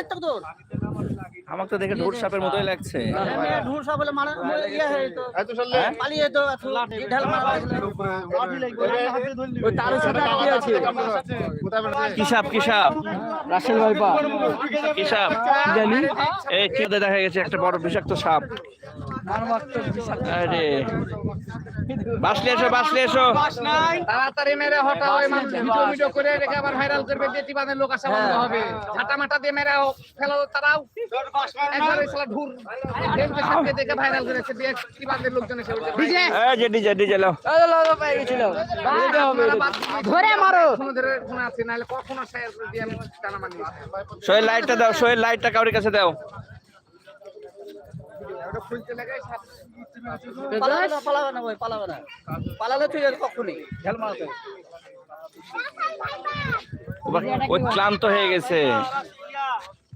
মারতো তোর। আমাকে তো দেখে ঢোর সাপের মতোই লাগছে। ঢুর বলে ইয়ে হয়ে তো পালিয়ে তো ঢাল মারা ওই তার সাথে আটকে আছে। কি সাপ কি সাপ? রাসেল ভাইপা কি সাপ? জানি। এই খেতে দেখা গেছে একটা বড় বিষাক্ত সাপ। আরে। বাসলে এসো বাসলে এসো। তাড়াতাড়ি মেরে হটা ওই মানুষ ভিডিও ভিডিও করে রেখে আবার ভাইরাল করবে যে টিবাদের লোক আসা বন্ধ হবে। ঝাঁটা মাটা দিয়ে মেরে ফেলো তারাও একবার ওই শালা ঢুর দেখবে সবকে দেখে ভাইরাল করেছে দিয়ে টিবাদের লোকজন এসে বলছে ডিজে এই যে ডিজে ডিজে লাও ধরে মারো। ফোন ফোন আছে নাহলে কখনো শেয়ার করে দিয়ে আমি টানা মানি সোহেল লাইটটা দাও সোহেল লাইটটা কাউরি কাছে দাও। ওটা খুলতে লাগে পালাবে না পালাবে না ভাই পালাবে না। পালালে তুই কখনই। মারতে ক্লান্ত হয়ে গেছে।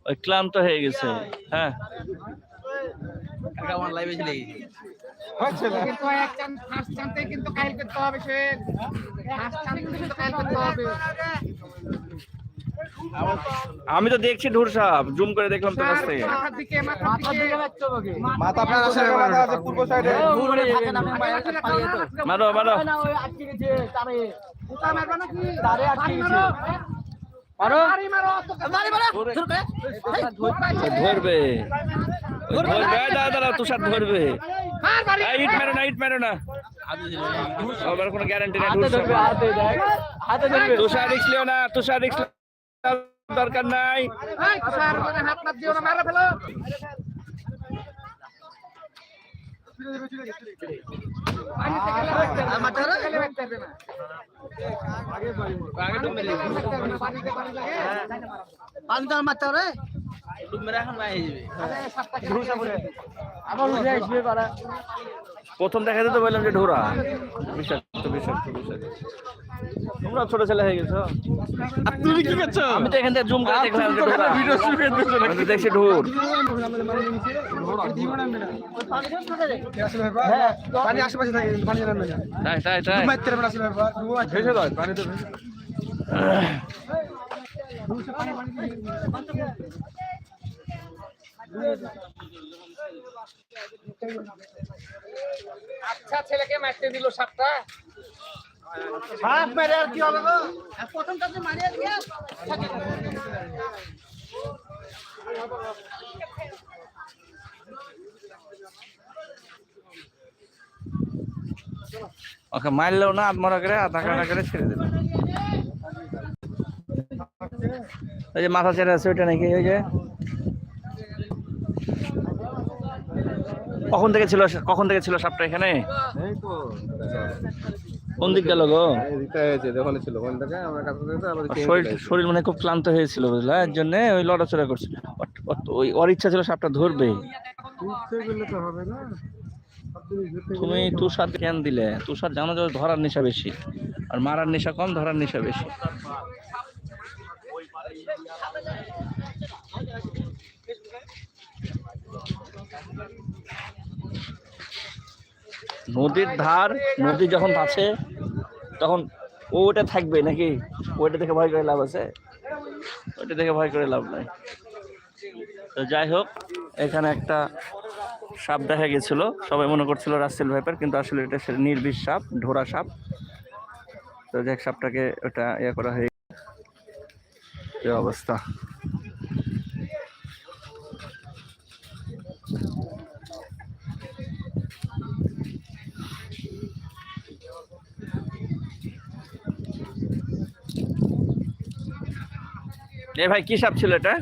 ওই ক্লান্ত হয়ে গেছে। হ্যাঁ। আমি তো দেখছি ঢুর সাপ জুম করে দেখলাম তোর কাছ থেকে। মাথার দিকে মাথার দিকে। মাথা আপনার আছে মাথা আছে পূর্ব সাইডে তো মারো মারো। না ওই আটকে গেছে তারে মারবা নাকি? তারে আটকে গেছে। মারো ধরবে। ধরবে দাঁড়া দাঁড়া তুষার ধরবে। ইট মেরো। না ইট মেরো না। আবার কোনো গ্যারান্টি নেই হাতে ধরবে হাতে দেখ। হাতে ধরবে। তুষার রিক্স লিও না তুষার রিক্স দরকার নাই। তুষার মানে হাত না দিও না মারা ফেলো। পানি লাগতে মারতে হবে? প্রথম দেখাতে তো বললাম যে ঢোরা তোমরা ছোট ছেলে হয়ে গেছো। তুমি কি করছ? আমি তো এখান থেকে জুম করে দেখলাম ভিডিও শুরু করে দিছো আমি তো দেখছি ঢোর পানি আশেপাশে থাকে পানি জানেন না। তাই তাই তাই। মারতে পারবে আসলে ভেসে দাও পানি তো আচ্ছা ছেলেকে মারতে দিল সাপটা। সাপ মেরে আর কি হবে গো? প্রথম কাছে মারিয়ে দিয়া ওকে মারলেও না আত্মরা করে আধা কাটা করে ছেড়ে দিল ওই যে মাথা ছেড়ে আছে ওইটা নাকি ওই যে। কখন থেকে ছিল কখন থেকে ছিল সাপটা এখানে? এই তো। কোন দিক গেল গো? ওখানে ছিল। ওখান কাছে শরীর শরীর মানে খুব ক্লান্ত হয়েছিল বুঝলা? এর জন্য ওই লড়াচড়া করছিল। ওই ওর ইচ্ছা ছিল সাপটা ধরবে। তুমি তুষার কেন দিলে। তুষার জানো যে ধরার নেশা বেশি আর মারার নেশা কম ধরার নেশা বেশি। নদীর ধার, নদী যখন আছে তখন ওটা থাকবে নাকি? ওইটা দেখে ভয় করে লাভ আছে? ওইটা দেখে ভয় করে লাভ নাই। তো যাই হোক, এখানে একটা সাপ দেখা গেছিল। সবাই মনে করছিল রাসেল ভাইপার, কিন্তু আসলে এটা নির্বিষ সাপ ঢোরা সাপ। তো দেখ সাপটাকে ওটা ইয়ে করা হয়ে অবস্থা। এ ভাই, কি সাপ ছিল এটা?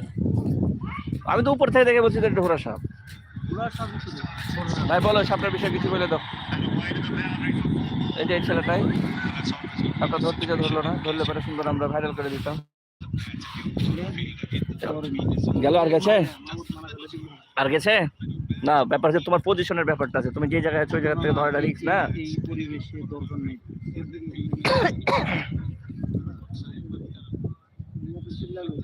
আমি তো উপর থেকে দেখে বলছি এটা ঢোরা সাপ। ভাই, বলো, সাপটার বিষয়ে কিছু বলে দাও। এই যে এই ছেলেটাই। সাপটা ধরতে যা ধরলো না, ধরলে পরে সুন্দর আমরা ভাইরাল করে দিতাম। গেল আর গেছে? আর গেছে? না, ব্যাপার হচ্ছে তোমার পজিশনের ব্যাপারটা আছে। তুমি যে জায়গায় আছো, ওই জায়গা থেকে ধরাটা রিক্স না? పిల్లలు